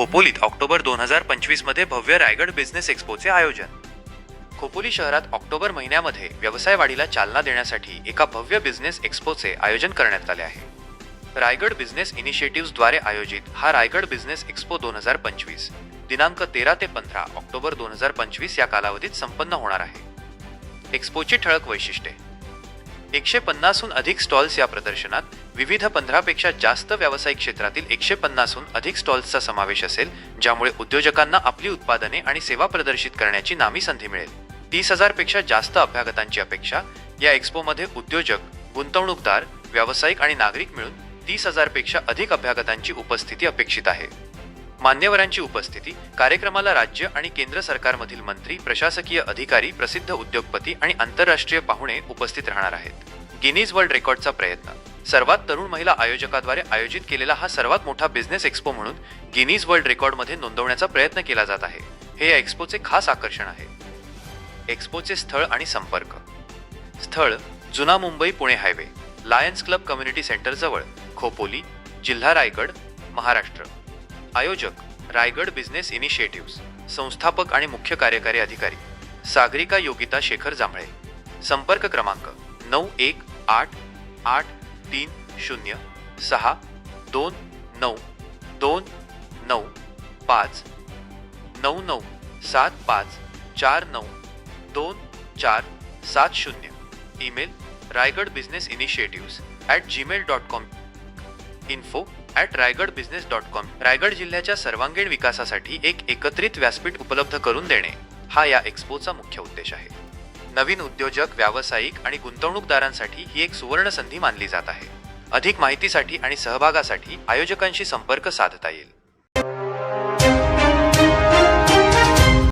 खोपोलीत October दोन हजार पंचवीसमध्ये भव्य रायगड बिझनेस एक्स्पोचे आयोजन. खोपोली शहरात ऑक्टोबर महिन्यामध्ये व्यवसाय वाढीला चालना देण्यासाठी एका भव्य बिझनेस एक्स्पोचे आयोजन करण्यात आले आहे. रायगड बिझनेस इनिशिएटिव्हद्वारे आयोजित हा रायगड बिझनेस एक्स्पो दोन हजार पंचवीस दिनांक तेरा ते पंधरा ऑक्टोबर दोन हजार पंचवीस या कालावधीत संपन्न होणार आहे. एक्स्पोची ठळक वैशिष्ट्ये. एकशे पन्नासहून अधिक स्टॉल्स या प्रदर्शनात विविध पंधरापेक्षा जास्त व्यावसायिक क्षेत्रातील एकशे पन्नासहून अधिक स्टॉल्सचा समावेश असेल ज्यामुळे उद्योजकांना आपली उत्पादने आणि सेवा प्रदर्शित करण्याची नामी संधी मिळेल. तीस हजारपेक्षा जास्त अभ्यागतांची अपेक्षा या एक्स्पोमध्ये उद्योजक गुंतवणूकदार व्यावसायिक आणि नागरिक मिळून तीस हजारपेक्षा अधिक अभ्यागतांची उपस्थिती अपेक्षित आहे. मान्यवरांची उपस्थिती कार्यक्रमाला राज्य आणि केंद्र सरकारमधील मंत्री प्रशासकीय अधिकारी प्रसिद्ध उद्योगपती आणि आंतरराष्ट्रीय पाहुणे उपस्थित राहणार आहेत. गिनीज वर्ल्ड रेकॉर्डचा प्रयत्न. सर्वात तरुण महिला आयोजकाद्वारे आयोजित केलेला हा सर्वात मोठा बिझनेस एक्स्पो म्हणून गिनीज वर्ल्ड रेकॉर्डमध्ये नोंदवण्याचा प्रयत्न केला जात आहे. हे या एक्स्पोचे खास आकर्षण आहे. एक्स्पोचे स्थळ आणि संपर्क. स्थळ जुना Mumbai Pune highway lions club community सेंटरजवळ Khopoli जिल्हा रायगड महाराष्ट्र. आयोजक रायगड बिझनेस इनिशिएटिव्ह संस्थापक आणि मुख्य कार्यकारी अधिकारी सागरिका योगिता शेखर जांभळे. संपर्क क्रमांक नऊ एक आठ आठ तीन शून्य सहा दोन नऊ दोन नऊ पाच नऊ नऊ सात पाच चार नऊ दोन चार सात शून्य. Email Raigad business initiatives at Gmail dot com info at Raigad business dot com Raigad जिल्ह्याच्या सर्वांगीण विकासासाठी एक एकत्रित व्यासपीठ उपलब्ध करून देणे हा या एक्स्पोचा मुख्य उद्देश आहे. नवीन उद्योजक व्यावसायिक आणि गुंतवणूकदारांसाठी ही एक सुवर्ण संधी मानली जात आहे. अधिक माहितीसाठी आणि सहभागासाठी आयोजकांशी संपर्क साधता येईल.